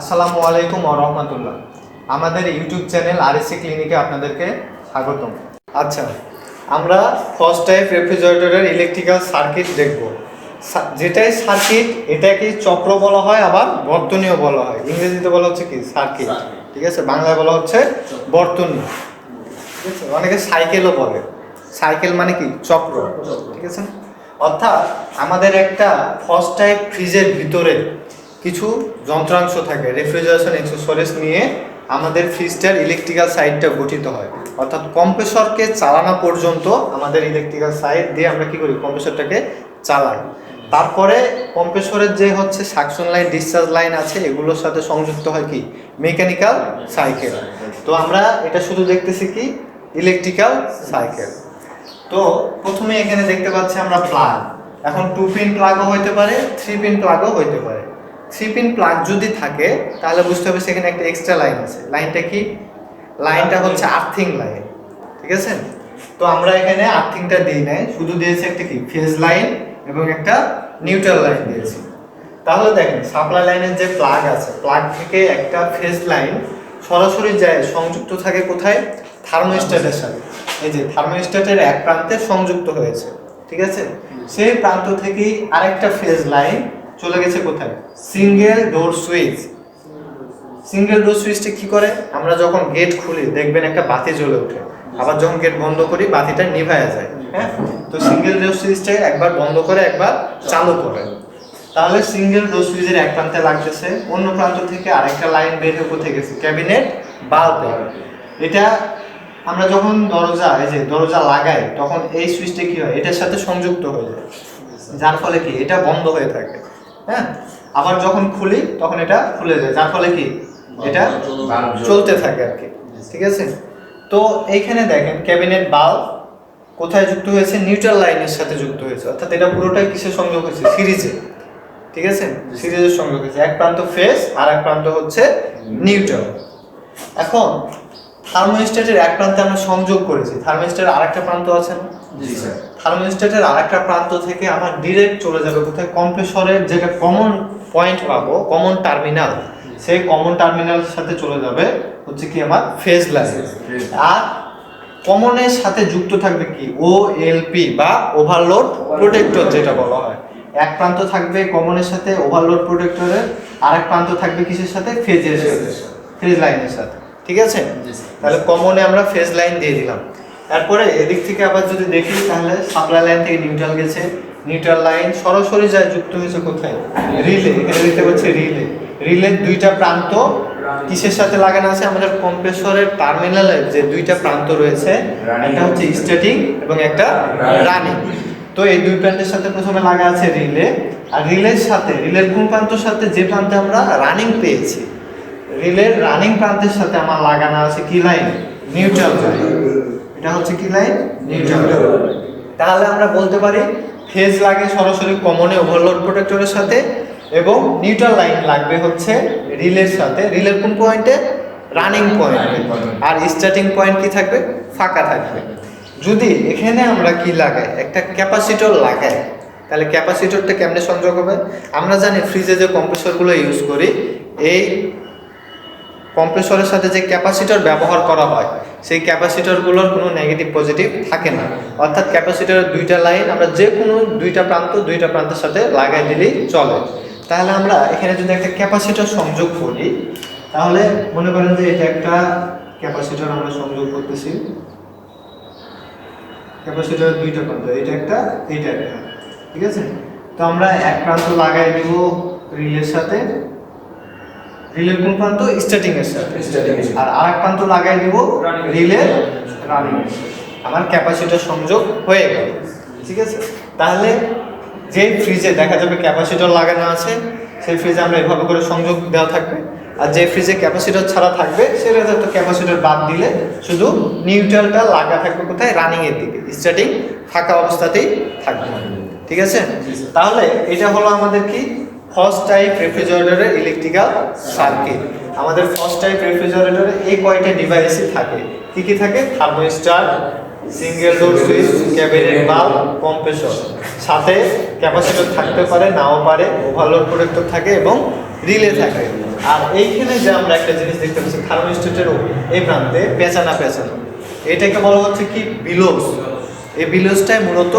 আসসালামু আলাইকুম রহমতুল্লাহ। আমাদের ইউটিউব চ্যানেল আরএসসি ক্লিনিকে আপনাদেরকে স্বাগতম। আচ্ছা আমরা ফার্স্ট টাইপ রেফ্রিজারেটরের ইলেকট্রিক্যাল সার্কিট দেখব। যেটাই সার্কিট এটাকে চক্র বলা হয় আবার বর্তনীয় বলা হয়। ইংরেজিতে বলা হচ্ছে কি? সার্কিট ঠিক আছে? বাংলায় বলা হচ্ছে বর্তনী। ঠিক আছে? অনেকে সাইকেলও বলে। সাইকেল মানে কি? চক্র। ঠিক আছে? অর্থাৎ আমাদের একটা ফার্স্ট টাইপ ফ্রিজের ভিতরে কিছু যন্ত্রাংশ থাকে রেফ্রিজারেশন এক্সেসরিজ নিয়ে আমাদের ফ্রিজটার ইলেকট্রিক্যাল সাইডটা গঠিত হয়। অর্থাৎ কম্প্রেসরকে চালানো পর্যন্ত আমাদের ইলেকট্রিক্যাল সাইড দিয়ে আমরা কি করি? কম্প্রেসরটাকে চালাই। তারপরে কম্প্রেসরের যে হচ্ছে সাকশন লাইন ডিসচার্জ লাইন আছে, এগুলোর সাথে সংযুক্ত হয় কি? মেকানিক্যাল সাইকেল তো আমরা এটা শুধু দেখতেছি কি? ইলেকট্রিক্যাল সাইকেল তো প্রথমে এখানে দেখতে পাচ্ছি আমরা প্লাগ এখন টু পিন প্লাগও হইতে পারে থ্রি পিন প্লাগও হইতে পারে। থ্রি পিন প্লাগ যদি থাকে তাহলে বুঝতে হবে সেখানে একটা এক্সট্রা লাইন আছে। লাইনটা কি? লাইনটা হচ্ছে আর্থিং লাইন ঠিক আছে? তো আমরা এখানে আর্থিংটা দিই নাই। শুধু দিয়েছি একটা কি? ফেজ লাইন এবং একটা নিউট্রাল লাইন দিয়েছি। তাহলে দেখেন সাপ্লাই লাইনের যে প্লাগ আছে প্লাগ থেকে একটা ফেজ লাইন সরাসরি যায় সংযুক্ত থাকে কোথায়? থার্মোস্ট্যাটের সাথে। এই যে থার্মোস্ট্যাটের এক প্রান্তে সংযুক্ত হয়েছে। ঠিক আছে? সেই প্রান্ত থেকেই আরেকটা ফেজ লাইন চলে গেছে কোথায়? Single door switch single door সুইচটা কি করে? আমরা যখন গেট খুলি, দেখবেন একটা বাতি জ্বলে ওঠে। আবার যখন গেট বন্ধ করি, বাতিটা নিভায়া যায় হ্যাঁ? তো সিঙ্গেল ডোর সুইচটা একবার বন্ধ করে, একবার চালু করে। তাহলে সিঙ্গেল ডোর সুইচের এক প্রান্তে লাগতেছে, অন্য প্রান্ত থেকে আরেকটা লাইন বের হয়ে কোথায় গেছে? ক্যাবিনেট বাল্বে এটা আমরা যখন দরজা, এই যে দরজা লাগাই, তখন এই সুইচটা কি হয়? এটার সাথে সংযুক্ত হয়ে যায়। যার ফলে কি? এটা বন্ধ হয়ে থাকে। হ্যাঁ? আবার যখন খুলি তখন এটা খুলে যায়। যার ফলে কি? এটা চলতে থাকে। আর কি। ঠিক আছে? তো এইখানে দেখেন ক্যাবিনেট বাল্ব কোথায় যুক্ত হয়েছে? নিউট্রাল লাইনের সাথে যুক্ত হয়েছে। অর্থাৎ এটা পুরোটাই কিসের সংযোগ হয়েছে? সিরিজে। ঠিক আছে? সিরিজের সংযোগ হয়েছে। এক প্রান্ত ফেস আর এক প্রান্ত হচ্ছে নিউট্রাল। এখন থার্মোস্ট্যাটের এক প্রান্তে আমরা সংযোগ করেছি। থার্মোস্ট্যাটের আরেকটা প্রান্ত আছে না? জি স্যার থার্মোস্ট্যাটের আরেকটা প্রান্ত থেকে আমার ডিরেক্ট চলে যাবে কোথায়? কম্প্রেসরের যেটা কমন পয়েন্ট পাবো কমন টার্মিনাল সেই কমন টার্মিনালের সাথে চলে যাবে হচ্ছে কি আমার ফেজ লাইন আর কমনের সাথে যুক্ত থাকবে কি? ও এলপি বা ওভারলোড প্রোটেক্টর যেটা বলা হয়। এক প্রান্ত থাকবে কমনের সাথে ওভারলোড প্রোটেক্টরের আর এক প্রান্ত থাকবে কিসের সাথে? ফেজের সাথে ফেজ লাইনের সাথে। ঠিক আছে? তাহলে কমনে আমরা ফেজ লাইন দিয়ে দিলাম। তারপরে এদিক থেকে আবার যদি দেখি, তাহলে সাপ্লাই লাইন থেকে নিউট্রাল গেছে। নিউট্রাল লাইন সরাসরি যায় যুক্ত হয়েছে কোথায়? রিলে, এখানে দেখতে পাচ্ছি রিলে। রিলের দুইটা প্রান্ত কিসের সাথে লাগানো আছে? আমাদের কম্প্রেসরের টার্মিনালে যে দুইটা প্রান্ত রয়েছে, একটা হচ্ছে স্টার্টিং এবং একটা রানিং তো এই দুই প্রান্তের সাথে প্রথমে লাগা আছে রিলে। আর রিলের সাথে, রিলের কোন প্রান্তর সাথে যে প্রান্তে আমরা রানিং পেয়েছি? রিলের রানিং প্রান্তের সাথে আমার লাগানো আছে কি লাইন নিউট্রাল লাইন এটা হচ্ছে কি লাইন নিউট্রাল তাহলে আমরা বলতে পারি ফেজ লাগে সরাসরি কমনে ওভারলোড প্রোটেক্টরের সাথে এবং নিউট্রাল লাইন লাগবে হচ্ছে রিলের সাথে। রিলের কোন পয়েন্টে রানিং পয়েন্টে আর স্টার্টিং পয়েন্ট কি থাকবে? ফাঁকা থাকবে। যদি এখানে আমরা কি লাগাই? একটা ক্যাপাসিটর লাগাই তাহলে ক্যাপাসিটরটা কেমনে সংযোগ হবে? আমরা জানি ফ্রিজে যে কম্প্রেসরগুলো ইউজ করি এই কম্প্রেসরের সাথে যে ক্যাপাসিটর ব্যবহার করা হয় সেই ক্যাপাসিটরগুলোর কোনো নেগেটিভ পজিটিভ থাকে না। অর্থাৎ ক্যাপাসিটরের দুইটা লাইন আমরা যে কোনো দুইটা প্রান্ত, দুইটা প্রান্তের সাথে লাগাই দিলেই চলে। তাহলে আমরা এখানে যদি একটা ক্যাপাসিটর সংযোগ করি, তাহলে মনে করেন যে এটা একটা ক্যাপাসিটর আমরা সংযোগ করতেছি। ক্যাপাসিটরের দুইটা প্রান্ত এটা একটা, এইটা একটা, ঠিক আছে? তো আমরা এক প্রান্ত লাগাই দিব রিলের সাথে রিলের কোন প্রান্ত? স্টার্টিং এর সাথে। আর আরেক প্রান্ত লাগাই দিব রিলের রানিং আমার ক্যাপাসিটর সংযোগ হয়ে গেল। ঠিক আছে? তাহলে যে ফ্রিজে দেখা যাবে ক্যাপাসিটর লাগানো আছে সেই ফ্রিজে আমরা এভাবে করে সংযোগ দেওয়া থাকবে। আর যে ফ্রিজে ক্যাপাসিটর ছাড়া থাকবে সেটা তো ক্যাপাসিটর বাদ দিলে শুধু নিউট্রালটা লাগা থাকবে কোথায়? রানিং এর দিকে। স্টার্টিং ফাঁকা অবস্থাতেই থাকবে। ঠিক আছে? তাহলে এটা হলো আমাদের কি? ফার্স্ট টাইপ রেফ্রিজারেটরের ইলেকট্রিক্যাল সার্কিট আমাদের ফার্স্ট টাইপ রেফ্রিজারেটরে এই কয়টা ডিভাইসই থাকে? কি কি থাকে? Thermostat single door switch cabinet bulb compressor সাথে ক্যাপাসিটর থাকতে পারে, নাও পারে ওভারলোড প্রোটেক্টর থাকে এবং রিলে থাকে। আর এইখানে যে আমরা একটা জিনিস দেখতে পাচ্ছি থার্মোস্টেটের এই প্রান্তে পেঁচানা পেঁচানো। এটাকে বলা হচ্ছে কি? বিলোস এই বিলোসটাই মূলত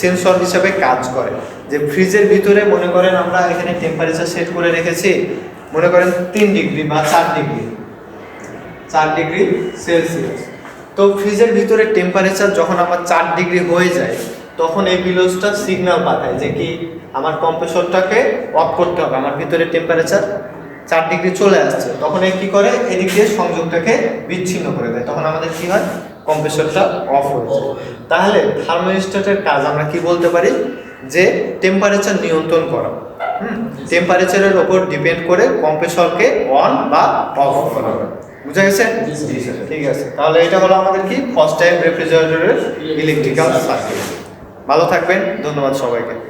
সেন্সর হিসাবে কাজ করে। যে ফ্রিজের ভিতরে মনে করেন আমরা এখানে টেম্পারেচার সেট করে রেখেছি মনে করেন তিন ডিগ্রি বা চার ডিগ্রি চার ডিগ্রি সেলসিয়াস। তো ফ্রিজের ভিতরে টেম্পারেচার যখন আমার চার ডিগ্রি হয়ে যায় তখন এই বিলোজটা সিগনাল পাঠায় যে কি আমার কম্প্রেসরটাকে অফ করতে হবে আমার ভিতরে টেম্পারেচার চার ডিগ্রি চলে আসছে। তখন এই কি করে? এদিক দিয়ে সংযোগটাকে বিচ্ছিন্ন করে দেয়। তখন আমাদের কি হয়? কম্প্রেসরটা অফ হয়ে যায়। তাহলে থার্মোস্ট্যাটের কাজ আমরা কি বলতে পারি? যে টেম্পারেচার নিয়ন্ত্রণ করা। টেম্পারেচারের ওপর ডিপেন্ড করে কম্প্রেসরকে অন বা অফ করা। বুঝা গেছে? ঠিক আছে। তাহলে এটা হলো আমাদের কি? ফার্স্ট টাইম রেফ্রিজারেটরের ইলেকট্রিক্যাল সার্কিট ভালো থাকবেন। ধন্যবাদ সবাইকে।